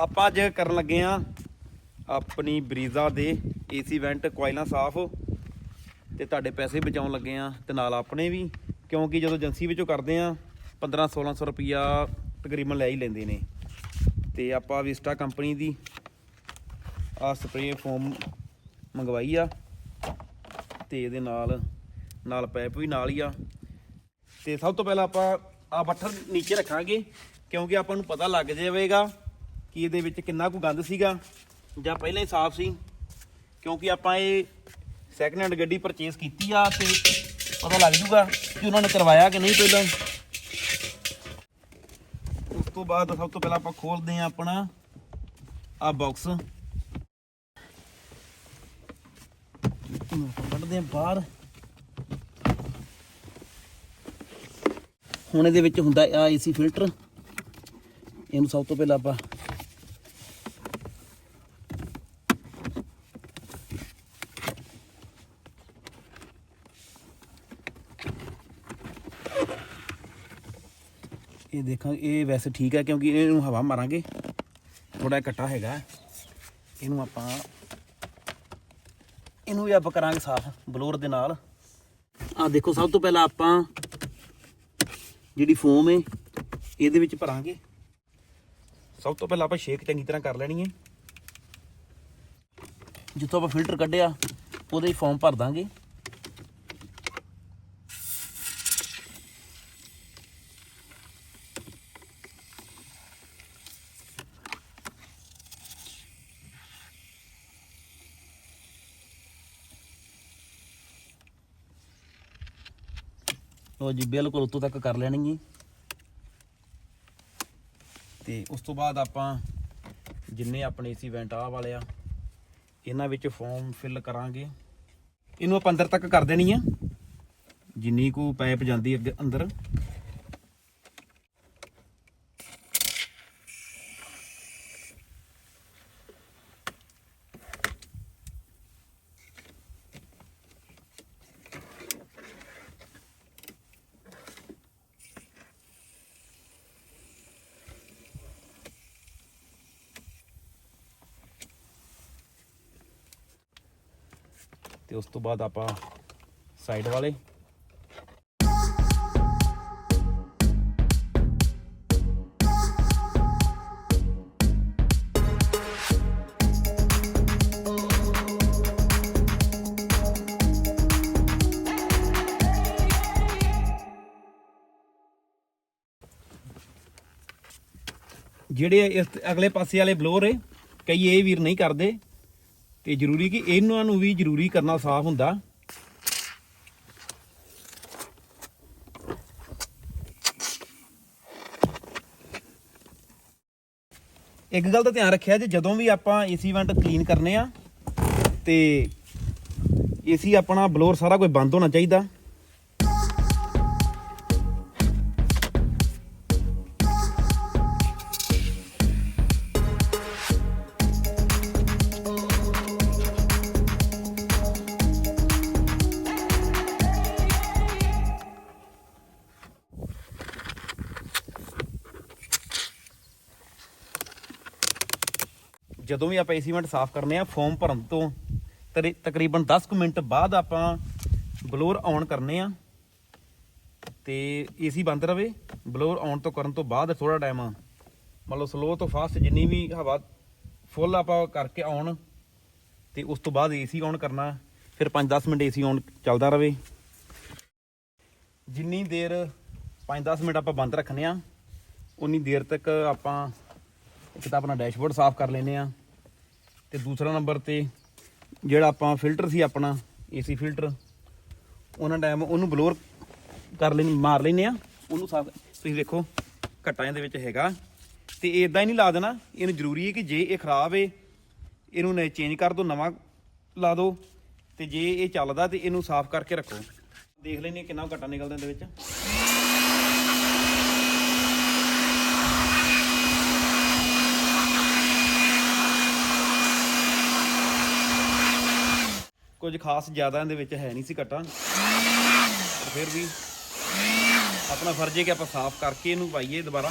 ਆਪਾਂ ਅੱਜ ਕਰਨ ਲੱਗੇ ਆ ਆਪਣੀ ਬਰੀਜ਼ਾ ਦੇ ਏਸੀ ਵੈਂਟ ਕੋਇਲਾਂ ਸਾਫ਼ ਤੇ ਤੁਹਾਡੇ ਪੈਸੇ ਬਚਾਉਣ ਲੱਗੇ ਆ ਤੇ ਨਾਲ ਆਪਣੇ ਵੀ, ਕਿਉਂਕਿ ਜਦੋਂ ਏਜੰਸੀ ਵਿੱਚੋਂ ਕਰਦੇ ਆ 15 1600 ਰੁਪਿਆ ਤਕਰੀਬਨ ਲੈ ਹੀ ਲੈਂਦੇ ਨੇ। ਤੇ ਆਪਾਂ ਵਿਸਟਾ ਕੰਪਨੀ ਦੀ ਆ ਸਪਰੇਅ ਫੋਮ ਮੰਗਵਾਈ ਆ ਤੇ ਇਹਦੇ ਨਾਲ ਨਾਲ ਪੈਪ ਵੀ ਨਾਲ ਹੀ ਆ। ਤੇ ਸਭ ਤੋਂ ਪਹਿਲਾਂ ਆਪਾਂ ਆ ਬੱਠਰ ਨੀਚੇ ਰੱਖਾਂਗੇ, ਕਿਉਂਕਿ ਆਪਾਂ ਨੂੰ ਪਤਾ ਲੱਗ ਜਾਵੇਗਾ ਕਿ ਇਹਦੇ ਵਿੱਚ ਕਿੰਨਾ ਕੁ ਗੰਦ ਸੀਗਾ ਜਾਂ ਪਹਿਲਾਂ ਹੀ ਸਾਫ਼ ਸੀ? ਕਿਉਂਕਿ ਆਪਾਂ ਇਹ ਸੈਕਿੰਡ ਹੈਂਡ ਗੱਡੀ ਪਰਚੇਸ ਕੀਤੀ ਆ ਤੇ ਪਤਾ ਲੱਗ ਜੂਗਾ ਕਿ ਉਹਨਾਂ ਨੇ ਕਰਵਾਇਆ ਕਿ ਨਹੀਂ ਪਹਿਲਾਂ। ਉਸ ਤੋਂ ਬਾਅਦ ਸਭ ਤੋਂ ਪਹਿਲਾਂ ਆਪਾਂ ਖੋਲਦੇ ਆ ਆਪਣਾ ਆ ਬਾਕਸ ਕੱਢਦੇ ਆ ਬਾਹਰ। ਹੁਣ ਇਹਦੇ ਵਿੱਚ ਹੁੰਦਾ ਆ ਏਸੀ ਫਿਲਟਰ ਇਹਨੂੰ ਸਭ ਤੋਂ ਪਹਿਲਾਂ ਆਪਾਂ ਇਹ ਦੇਖਾਂ, ਇਹ ਵੈਸੇ ਠੀਕ ਹੈ ਕਿਉਂਕਿ ਇਹਨੂੰ ਹਵਾ ਮਾਰਾਂਗੇ। ਥੋੜਾ ਘੱਟਾ ਹੈਗਾ। ਇਹਨੂੰ ਆਪਾਂ, ਇਹਨੂੰ ਵੀ ਆਪਾਂ ਕਰਾਂਗੇ ਸਾਫ਼, ਬਲੋਰ ਦੇ ਨਾਲ। ਆ ਦੇਖੋ, ਸਭ ਤੋਂ ਪਹਿਲਾਂ ਆਪਾਂ ਜਿਹੜੀ ਫੋਮ ਹੈ ਇਹਦੇ ਵਿੱਚ ਭਰਾਂਗੇ। ਸਭ ਤੋਂ ਪਹਿਲਾਂ ਆਪਾਂ ਸ਼ੇਕ ਚੰਗੀ ਤਰ੍ਹਾਂ ਕਰ ਲੈਣੀ ਹੈ ਜਿੱਥੋਂ ਆਪਾਂ ਫਿਲਟਰ ਕੱਢਿਆ, ਉਹਦੇ ਹੀ ਫੋਮ ਭਰ ਦਾਂਗੇ। ਲੋ ਜੀ, ਬਿਲਕੁਲ ਉੱਤੋਂ ਤੱਕ ਕਰ ਲੈਣੀ ਹੈ ਤੇ ਉਸ ਤੋਂ ਬਾਅਦ ਆਪਾਂ ਜਿੰਨੇ ਆਪਣੇ ਏਸੀ ਵੈਂਟ ਆਹ ਵਾਲੇ ਆ, ਇਹਨਾਂ ਵਿੱਚ ਫਾਰਮ ਫਿਲ ਕਰਾਂਗੇ। ਇਹਨੂੰ ਆਪਾਂ ਅੰਦਰ ਤੱਕ ਕਰ ਦੇਣੀ ਆ। ਜਿੰਨੀ ਕੁ ਪਾਈਪ ਜਾਂਦੀ ਅੱਗੇ ਅੰਦਰ। ਤੇ ਉਸ ਤੋਂ ਬਾਅਦ ਆਪਾਂ ਸਾਈਡ ਵਾਲੇ। ਜਿਹੜੇ ਇਸ ਅਗਲੇ ਪਾਸੇ ਵਾਲੇ ਬਲੋਰ ਏ ਕਈ ਇਹ ਵੀਰ ਨਹੀਂ ਕਰਦੇ। ਤੇ ਜ਼ਰੂਰੀ ਕਿ ਇਹਨਾਂ ਨੂੰ ਵੀ ਜ਼ਰੂਰੀ ਕਰਨਾ ਸਾਫ਼ ਹੁੰਦਾ। ਇੱਕ ਗੱਲ ਦਾ ਧਿਆਨ ਰੱਖਿਆ ਜੇ ਜਦੋਂ ਵੀ ਆਪਾਂ ਏਸੀ ਵੈਂਟ ਕਲੀਨ ਕਰਨੇ ਆ ਤੇ ਏਸੀ ਆਪਣਾ ਬਲੋਰ ਸਾਰਾ ਕੋਈ ਬੰਦ ਹੋਣਾ ਚਾਹੀਦਾ। ਜਦੋਂ ਵੀ ਆਪਾਂ ਏਸੀ ਵੈਂਟ ਸਾਫ਼ ਕਰਨੇ ਆ ਫੋਮ ਭਰਨ ਤੋਂ ਤਰੀ- ਤਕਰੀਬਨ 10 ਕੁ ਮਿੰਟ ਬਾਅਦ ਆਪਾਂ ਬਲੋਰ ਆਨ ਕਰਨੇ ਆ ਤੇ ਏਸੀ ਬੰਦ ਰਵੇ। ਬਲੋਰ ਆਨ ਤੋਂ ਕਰਨ ਤੋਂ ਬਾਅਦ ਥੋੜਾ ਟਾਈਮ ਮੰਨ ਲਓ ਸਲੋ ਤੋਂ ਫਾਸਟ ਜਿੰਨੀ ਵੀ ਹਵਾ ਫੁੱਲ ਆਪਾਂ ਕਰਕੇ ਆਨ ਤੇ ਉਸ ਤੋਂ ਬਾਅਦ ਏਸੀ ਆਨ ਕਰਨਾ, ਫਿਰ 5-10 ਮਿੰਟ ਏਸੀ ਆਨ ਚੱਲਦਾ ਰਵੇ। ਜਿੰਨੀ ਦੇਰ 5-10 ਮਿੰਟ ਆਪਾਂ ਬੰਦ ਰੱਖਨੇ ਆ, ਉਨੀ ਦੇਰ ਤੱਕ ਆਪਾਂ ਇੱਕ ਤਾਂ ਆਪਣਾ ਡੈਸ਼ਬੋਰਡ ਸਾਫ਼ ਕਰ ਲੈਨੇ ਆ। ਤੇ ਦੂਸਰਾ ਨੰਬਰ ਤੇ ਜਿਹੜਾ ਆਪਾਂ ਫਿਲਟਰ ਸੀ ਆਪਣਾ, ਏਸੀ ਫਿਲਟਰ, ਉਹਨਾਂ ਟਾਈਮ ਉਹਨੂੰ ਬਲੋਰ ਕਰ ਲੈਣੀ, ਮਾਰ ਲੈਨੇ ਆ ਉਹਨੂੰ ਸਾਫ਼ ਤੁਸੀਂ ਦੇਖੋ, ਘਟਾਂ ਦੇ ਵਿੱਚ ਹੈਗਾ। ਤੇ ਇਦਾਂ ਹੀ ਨਹੀਂ ਲਾ ਦੇਣਾ, ਇਹਨੂੰ ਜ਼ਰੂਰੀ ਹੈ ਕਿ ਜੇ ਇਹ ਖਰਾਬ ਏ, ਇਹਨੂੰ ਨੇ ਚੇਂਜ ਕਰ ਦਿਓ, ਨਵਾਂ ਲਾ ਦਿਓ, ਤੇ ਜੇ ਇਹ ਚੱਲਦਾ ਤੇ ਇਹਨੂੰ ਸਾਫ਼ ਕਰਕੇ ਰੱਖੋ। ਦੇਖ ਲੈਨੇ ਕਿੰਨਾ ਘਟਾ ਨਿਕਲਦਾ ਇਹਦੇ ਵਿੱਚ। ਕੁਝ ਖਾਸ ਜ਼ਿਆਦਾ ਇਹਦੇ ਵਿੱਚ ਹੈ ਨਹੀਂ ਸੀ ਘਟਾ। ਪਰ ਫਿਰ ਵੀ ਆਪਣਾ ਫਰਜ਼ ਹੈ ਕਿ ਆਪਾਂ ਸਾਫ਼ ਕਰਕੇ ਇਹਨੂੰ ਪਾਈਏ ਦੁਬਾਰਾ।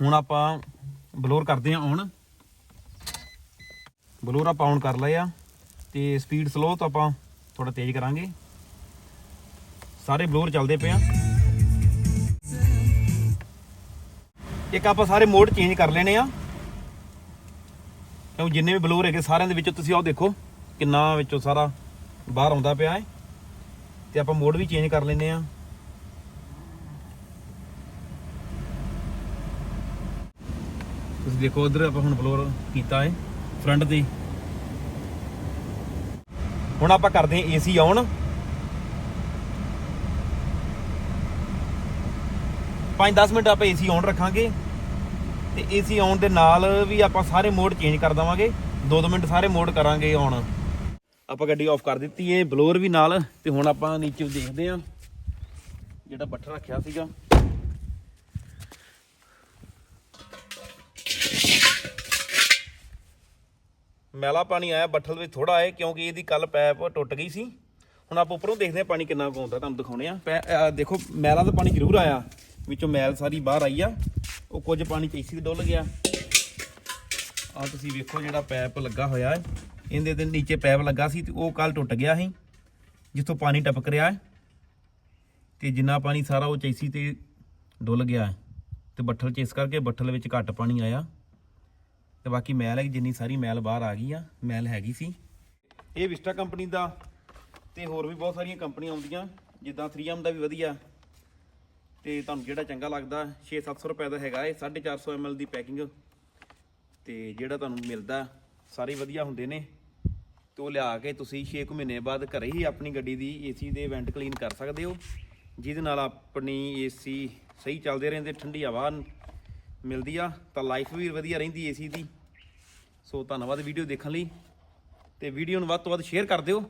ਹੁਣ ਆਪਾਂ ਬਲੋਰ ਕਰਦੇ ਹਾਂ ਔਨ ਬਲੋਰ ਆਪਾਂ ਔਨ ਕਰ ਲਿਆ ਤੇ ਸਪੀਡ ਸਲੋ ਤੋਂ ਆਪਾਂ ਥੋੜਾ ਤੇਜ਼ ਕਰਾਂਗੇ। ਸਾਰੇ ਬਲੋਰ ਚੱਲਦੇ ਪਏ ਆ। ਇੱਕ ਆਪਾਂ ਸਾਰੇ ਮੋਡ ਚੇਂਜ ਕਰ ਲੈਣੇ ਆ। ਕਿਉਂ ਜਿੰਨੇ ਵੀ ਬਲੋਰ ਹੈਗੇ ਸਾਰਿਆਂ ਦੇ ਵਿੱਚੋਂ ਤੁਸੀਂ ਆਹ ਦੇਖੋ ਕਿੰਨਾ ਵਿੱਚੋਂ ਸਾਰਾ ਬਾਹਰ ਆਉਂਦਾ ਪਿਆ ਹੈ। ਤੇ ਆਪਾਂ ਮੋਡ ਵੀ ਚੇਂਜ ਕਰ ਲੈਨੇ ਆ ਤੁਸੀਂ ਦੇਖੋ ਉਧਰ ਆਪਾਂ ਹੁਣ ਬਲੋਰ ਕੀਤਾ ਹੈ ਫਰੰਟ ਤੇ। ਹੁਣ ਆਪਾਂ ਕਰਦੇ ਹਾਂ ਏਸੀ ਆਨ 5-10 ਮਿੰਟ ਆਪਾਂ ਏਸੀ ਆਨ ਰੱਖਾਂਗੇ। ਤੇ ਏਸੀ ਆਉਣ ਦੇ ਨਾਲ ਵੀ ਆਪਾਂ ਸਾਰੇ ਮੋਡ ਚੇਂਜ ਕਰ ਦਵਾਂਗੇ। 2-2 ਮਿੰਟ ਸਾਰੇ ਮੋਡ ਕਰਾਂਗੇ ਆਨ ਆਪਾਂ ਗੱਡੀ ਆਫ ਕਰ ਦਿੱਤੀ ਏ, ਬਲੋਰ ਵੀ ਨਾਲ, ਤੇ ਹੁਣ ਆਪਾਂ ਨੀਚੇ ਦੇਖਦੇ ਆਂ, ਜਿਹੜਾ ਬੱਠਾ ਰੱਖਿਆ ਸੀਗਾ। ਮੈਲਾ ਪਾਣੀ ਆਇਆ ਬੱਠਲ ਵਿੱਚ ਥੋੜਾ ਆਏ, ਕਿਉਂਕਿ ਇਹਦੀ ਕੱਲ ਪੈਪ ਟੁੱਟ ਗਈ ਸੀ। ਹੁਣ ਆਪਾਂ ਉੱਪਰੋਂ ਦੇਖਦੇ ਆ ਪਾਣੀ ਕਿੰਨਾ ਕੁ ਆਉਂਦਾ, ਤੁਹਾਨੂੰ ਦਿਖਾਉਣੇ ਆ। ਪੈ- ਦੇਖੋ, ਮੈਲਾ ਦਾ ਪਾਣੀ ਜ਼ਰੂਰ ਆਇਆ। ਵਿੱਚੋਂ ਮੈਲ ਸਾਰੀ ਬਾਹਰ ਆਈ ਆ। ਉਹ ਕੁਝ ਪਾਣੀ ਚੀਸੀ ਦੇ ਡੁੱਲ ਗਿਆ। ਆ ਤੁਸੀਂ ਵੇਖੋ ਜਿਹੜਾ ਪੈਪ ਲੱਗਾ ਹੋਇਆ ਹੈ। ਇਹਦੇ ਦੇ ਨੀਚੇ ਪੈਪ ਲੱਗਾ ਸੀ ਤੇ ਉਹ ਕੱਲ ਟੁੱਟ ਗਿਆ ਸੀ, ਜਿੱਥੋਂ ਪਾਣੀ ਟਪਕ ਰਿਹਾ ਹੈ। ਤੇ ਜਿੰਨਾ ਪਾਣੀ ਸਾਰਾ ਉਹ ਚੈਸੀ ਤੇ ਡੁੱਲ ਗਿਆ ਹੈ। ਤੇ ਬੱਠਲ ਚ ਇਸ ਕਰਕੇ ਬੱਠਲ ਵਿੱਚ ਘੱਟ ਪਾਣੀ ਆਇਆ। ਤੇ ਬਾਕੀ ਮੈਲ ਹੈ ਜਿੰਨੀ ਸਾਰੀ ਮੈਲ ਬਾਹਰ ਆ ਗਈ ਆ, ਮੈਲ ਹੈਗੀ ਸੀ। ਇਹ ਵਿਸਟਾ ਕੰਪਨੀ ਦਾ ਤੇ ਹੋਰ ਵੀ ਬਹੁਤ ਸਾਰੀਆਂ ਕੰਪਨੀਆਂ ਆਉਂਦੀਆਂ, ਜਿੱਦਾਂ 3M ਦਾ ਵੀ ਵਧੀਆ। ਤੇ ਤੁਹਾਨੂੰ ਜਿਹੜਾ ਚੰਗਾ ਲੱਗਦਾ 6-700 ਰੁਪਏ ਦਾ ਹੈਗਾ ਇਹ 450 ml ਦੀ ਪੈਕਿੰਗ ਤੇ ਜਿਹੜਾ ਤੁਹਾਨੂੰ ਮਿਲਦਾ, ਸਾਰੇ ਵਧੀਆ ਹੁੰਦੇ ਨੇ। ਤੇ ਉਹ ਲਿਆ ਕੇ ਤੁਸੀਂ 6 ਕੁ ਮਹੀਨੇ ਬਾਅਦ ਘਰੇ ਹੀ ਆਪਣੀ ਗੱਡੀ ਦੀ ਏਸੀ ਦੇ ਵੈਂਟ ਕਲੀਨ ਕਰ ਸਕਦੇ ਹੋ। ਜਿਹਦੇ ਨਾਲ ਆਪਣੀ ਏਸੀ ਸਹੀ ਚੱਲਦੇ ਰਹਿੰਦੇ, ਠੰਡੀ ਹਵਾ ਮਿਲਦੀ ਆ। ਤਾਂ ਲਾਈਫ ਵੀ ਵਧੀਆ ਰਹਿੰਦੀ ਏਸੀ ਦੀ। ਸੋ ਧੰਨਵਾਦ ਵੀਡੀਓ ਦੇਖਣ ਲਈ। ਤੇ ਵੀਡੀਓ ਨੂੰ ਵੱਧ ਤੋਂ ਵੱਧ ਸ਼ੇਅਰ ਕਰ ਦਿਓ।